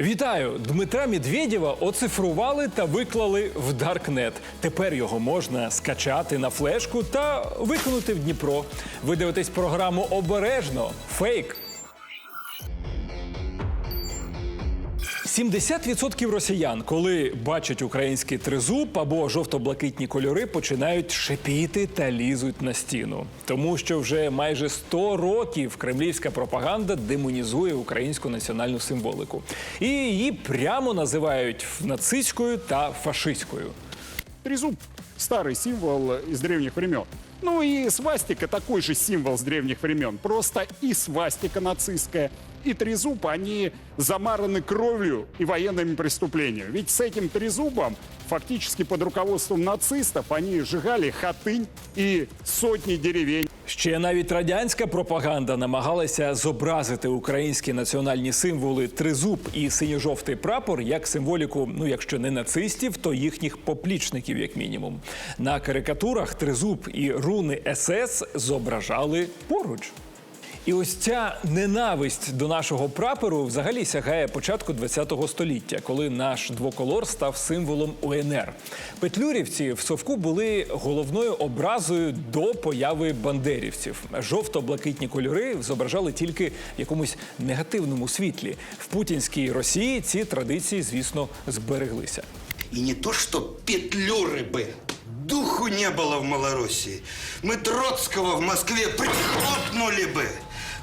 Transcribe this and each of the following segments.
Вітаю! Дмитра Медведєва оцифрували та виклали в Даркнет. Тепер його можна скачати на флешку та викинути в Дніпро. Ви дивитесь програму обережно. Фейк. 70% росіян, коли бачать український тризуб або жовто-блакитні кольори, починають шипіти та лізуть на стіну. Тому що вже майже 100 років кремлівська пропаганда демонізує українську національну символику. І її прямо називають нацистською та фашистською. Трезуб – старый символ из древних времен. Ну и свастика такой же символ с древних времен. Просто и свастика нацистская, и трезуб, они замараны кровью и военными преступлениями. Ведь с этим трезубом фактически под руководством нацистов они сжигали Хатынь и сотни деревень. Ще навіть радянська пропаганда намагалася зобразити українські національні символи тризуб і синьо-жовтий прапор як символіку, ну якщо не нацистів, то їхніх поплічників, як мінімум. На карикатурах тризуб і руни СС зображали поруч. І ось ця ненависть до нашого прапору взагалі сягає початку ХХ століття, коли наш двоколор став символом УНР. Петлюрівці в совку були головною образою до появи бандерівців. Жовто-блакитні кольори зображали тільки в якомусь негативному світлі. В путінській Росії ці традиції, звісно, збереглися. И не то, что петлюры бы. Духу не было в Малороссии. Мы Троцкого в Москве прихлопнули бы,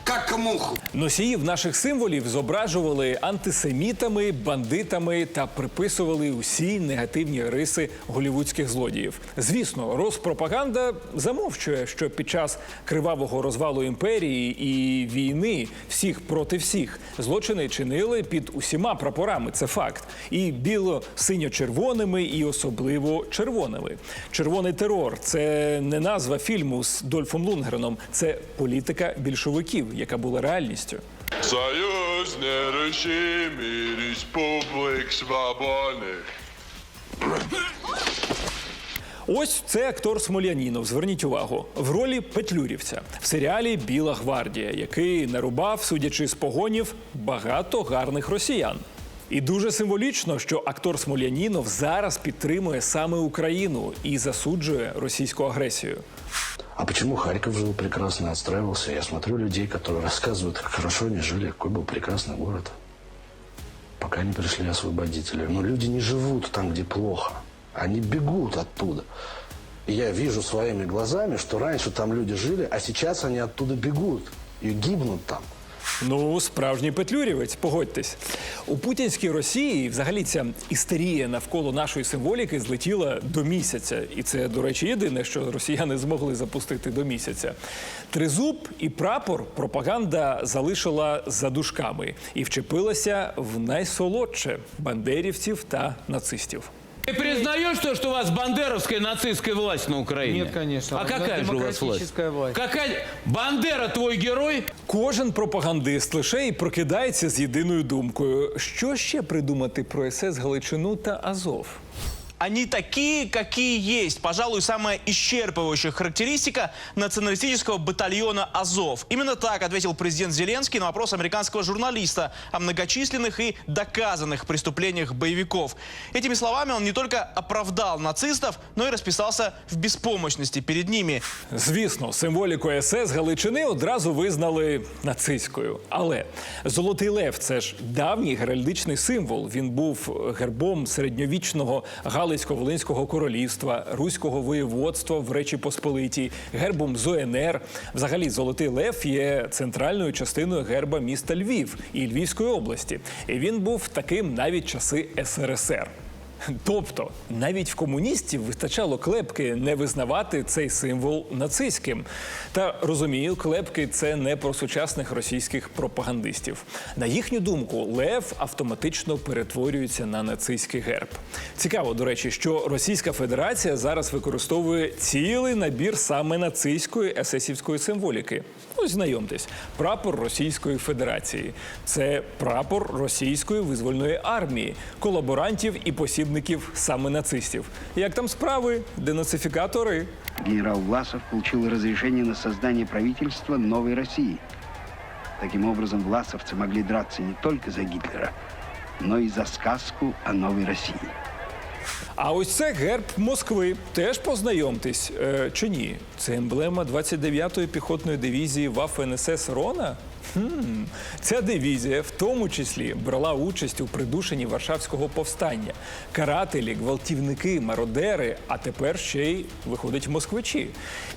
как муху. Носіїв наших символів зображували антисемітами, бандитами та приписували усі негативні риси голівудських злодіїв. Звісно, Роспропаганда замовчує, що під час кривавого розвалу імперії і війни всіх проти всіх злочини чинили під усіма прапорами. Це факт. І біло-синьо-червоними, і особливо червоними. Червоний терор це не назва фільму з Дольфом Лунгреном, це політика більшовиків, яка була реальністю. Союзнерущими республик свободних. Ось це актор Смолянінов. Зверніть увагу в ролі Петлюрівця в серіалі Біла гвардія, який нарубав, судячи з погонів, багато гарних росіян. І дуже символічно, що актор Смолянінов зараз підтримує саме Україну і засуджує російську агресію. А почему Харьков жил прекрасно, отстраивался? Я смотрю людей, которые рассказывают, как хорошо они жили, какой был прекрасный город. Пока не пришли освободители. Но люди не живут там, где плохо. Они бегут оттуда. И я вижу своими глазами, что раньше там люди жили, а сейчас они оттуда бегут и гибнут там. Ну, справжній петлюрівець, погодьтесь. У путінській Росії взагалі ця істерія навколо нашої символіки злетіла до місяця. І це, до речі, єдине, що росіяни змогли запустити до місяця. Тризуб і прапор пропаганда залишила за дужками і вчепилася в найсолодше бандерівців та нацистів. Ты признаешь то, что у вас бандеровская нацистская власть на Украине? Нет, конечно. А какая же у вас власть? демократическая власть. Какая? Бандера твой герой? Кожен пропагандист лише і прокидається з єдиною думкою: що ще придумати про СС Галичину та Азов? Они такие, какие есть. Пожалуй, самая исчерпывающая характеристика националистического батальона «Азов». Именно так ответил президент Зеленский на вопрос американского журналиста о многочисленных и доказанных преступлениях боевиков. Этими словами он не только оправдал нацистов, но и расписался в беспомощности перед ними. Звісно, символіку СС Галичини одразу визнали нацистською. Але Золотий Лев це ж давній геральдичний символ. Він був гербом середньовічного Галицько-Волинського королівства, Руського воєводства в Речі Посполитій, гербом ЗОНР. Взагалі, Золотий Лев є центральною частиною герба міста Львів і Львівської області. І він був таким навіть часи СРСР. Тобто навіть в комуністів вистачало клепки не визнавати цей символ нацистським. Та розумію, клепки це не про сучасних російських пропагандистів. На їхню думку, лев автоматично перетворюється на нацистський герб. Цікаво, до речі, що Російська Федерація зараз використовує цілий набір саме нацистської есесівської символіки. Ось знайомтесь, прапор Російської Федерації. Це прапор Російської визвольної армії, колаборантів і посібників саме нацистів. Як там справи? Денацифікатори. генерал Власов получил разрешение на создание правительства новой России. Таким образом, власовцы могли драться не только за Гитлера, но и за сказку о новой России. А ось це герб Москви. Теж познайомтесь е, чи ні? Це емблема 29-ї піхотної дивізії Ваф-НСС Рона. Хм. Ця дивізія в тому числі брала участь у придушенні Варшавського повстання. Карателі, гвалтівники, мародери, а тепер ще й виходить москвичі.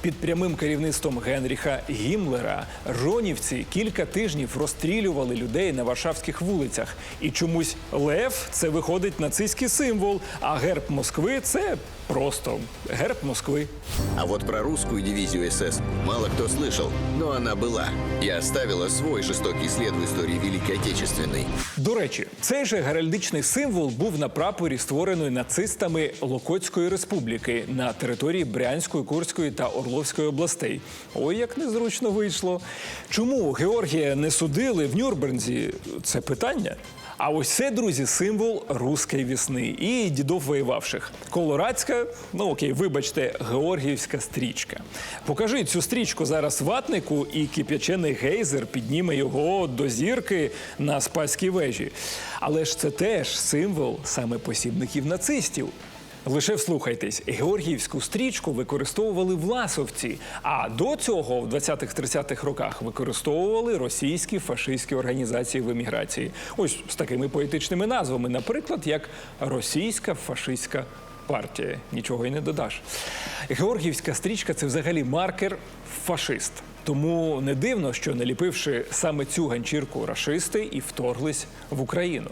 Під прямим керівництвом Генріха Гімлера ронівці кілька тижнів розстрілювали людей на варшавських вулицях. І чомусь лев це виходить нацистський символ, а герб Москви це просто герб Москви. А вот про русскую дивизию СС мало кто слышал, но она была и оставила свой жестокий след в истории Великой Отечественной. До речі, цей же геральдичний символ був на прапорі створеної нацистами Локотської республіки на території Брянської, Курської та Орловської областей. Ой, як незручно вийшло. Чому Георгія не судили в Нюрнберзі? Це питання. А ось це, друзі, символ руської весни і дідов воювавших. Колорадська, ну окей, вибачте, георгіївська стрічка. Покажіть цю стрічку зараз ватнику, і кип'ячений гейзер підніме його до зірки на спаській вежі. Але ж це теж символ саме посібників нацистів. Лише вслухайтесь, георгіївську стрічку використовували власовці, а до цього в 20-30-х роках використовували російські фашистські організації в еміграції. Ось з такими поетичними назвами, наприклад, як Російська фашистська партія. Нічого й не додаш. Георгіївська стрічка це взагалі маркер фашист. Тому не дивно, що наліпивши саме цю ганчірку рашисти і вторглись в Україну.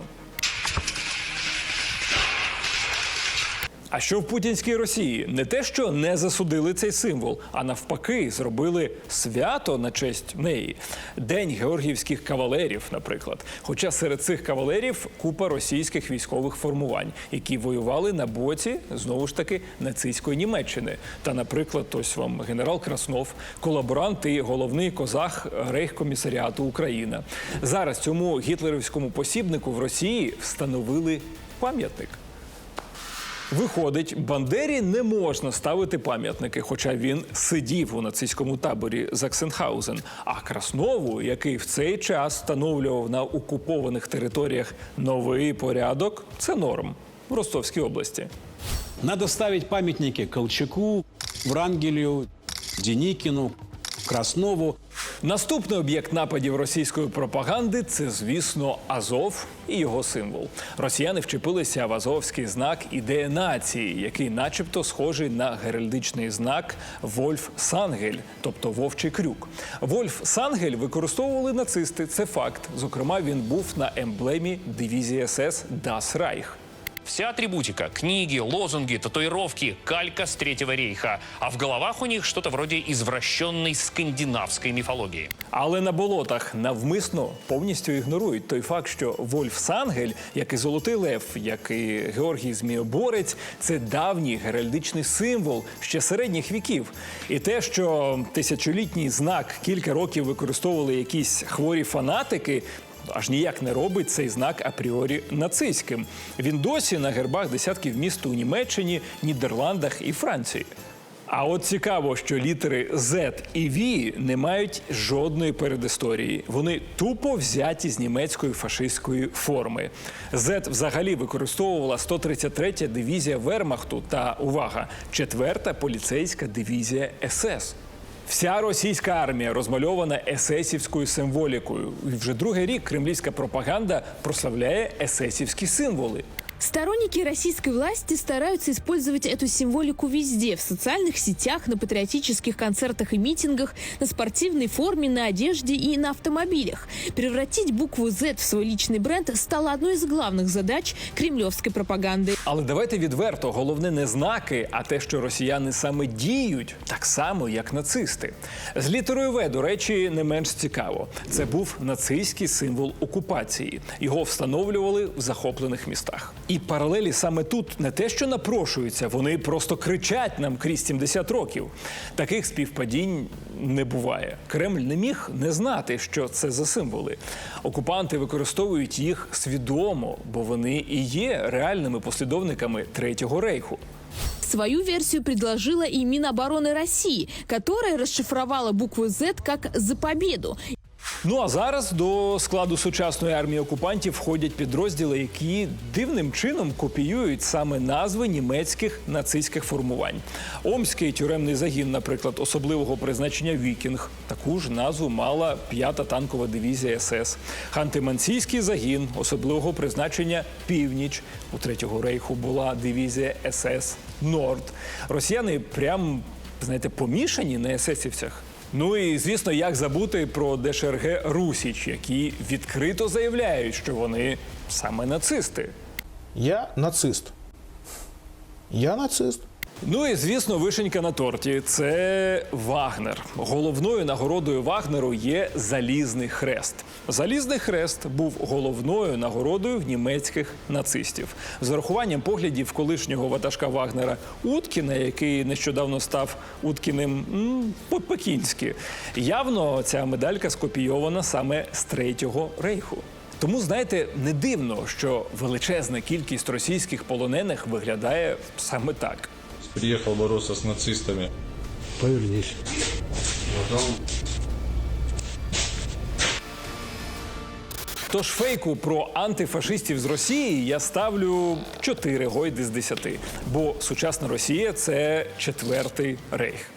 А що в путінській Росії? Не те, що не засудили цей символ, а навпаки, зробили свято на честь неї. День георгіївських кавалерів, наприклад. Хоча серед цих кавалерів купа російських військових формувань, які воювали на боці знову ж таки нацистської Німеччини. Та, наприклад, ось вам генерал Краснов, колаборант і головний козах рейхкомісаріату Україна. Зараз цьому гітлерівському посібнику в Росії встановили пам'ятник. Виходить, Бандері не можна ставити пам'ятники, хоча він сидів у нацистському таборі Заксенхаузен. А Краснову, який в цей час встановлював на окупованих територіях новий порядок, це норм в Ростовській області. Надо ставить памятники Колчаку, Врангелю, Деникину, Краснову. Наступний об'єкт нападів російської пропаганди це, звісно, Азов і його символ. Росіяни вчепилися в азовський знак ідея нації, який, начебто, схожий на геральдичний знак Вольф Сангель, тобто вовчий крюк. Вольф Сангель використовували нацисти. Це факт. Зокрема, він був на емблемі дивізії СС Das Reich. Вся атрибутика, книги, лозунги, татуировки, калька с Третьего рейха. А в головах у них что-то вроде извращенной скандинавской мифологии. Але на болотах навмисно повністю ігнорують той факт, що Вольф Сангель, як і Золотий Лев, як і Георгій Зміоборець, це давній геральдичний символ ще середніх віків. І те, що тисячолітній знак кілька років використовували якісь хворі фанатики. Аж ніяк не робить цей знак апріорі нацистським. Він досі на гербах десятків міст у Німеччині, Нідерландах і Франції. А от цікаво, що літери Z і V не мають жодної передісторії. Вони тупо взяті з німецької фашистської форми. Z взагалі використовувала 133-я дивізія Вермахту та увага, 4-та поліцейська дивізія СС. Вся російська армія розмальована есесівською символікою. І вже другий рік кремлівська пропаганда прославляє есесівські символи. Сторонники российской власти стараются использовать эту символику везде, в социальных сетях, на патриотических концертах и митингах, на спортивной форме, на одежде и на автомобилях. Превратить букву Z в свой личный бренд стало одной из главных задач кремлевской пропаганды. Але давайте відверто, головне не знаки, а те, що росіяни саме діють так само, як нацисти. З літерою В, до речі, не менш цікаво. Це був нацистський символ окупації. Його встановлювали в захоплених містах. І паралелі саме тут не те, що напрошуються, вони просто кричать нам крізь 70 років. Таких співпадінь не буває. Кремль не міг не знати, що це за символи. Окупанти використовують їх свідомо, бо вони і є реальними послідовниками Третього рейху. Свою версию предложила и Минобороны России, которая расшифровала букву Z как «за победу». Ну а зараз до складу сучасної армії окупантів входять підрозділи, які дивним чином копіюють саме назви німецьких нацистських формувань. Омський тюремний загін, наприклад, особливого призначення Вікінг. Таку ж назву мала п'ята танкова дивізія СС. Ханти-Мансійський загін особливого призначення Північ. У третього рейху була дивізія СС Норд. Росіяни прям знаєте помішані на есесівцях. Ну і звісно, як забути про ДШРГ Русіч, які відкрито заявляють, що вони саме нацисти. Я нацист. Я нацист. Ну і звісно, вишенька на торті це Вагнер. Головною нагородою Вагнеру є залізний хрест. Залізний хрест був головною нагородою німецьких нацистів. З урахуванням поглядів колишнього ватажка Вагнера Уткіна, який нещодавно став Уткіним по-пекінськи. Явно ця медалька скопійована саме з третього рейху. Тому знаєте, не дивно, що величезна кількість російських полонених виглядає саме так. Приехал бороться с нацистами. Повернись. Тож фейку про антифашистів з Росії я ставлю 4 гойди з 10. Бо сучасна Росія це четвертий рейх.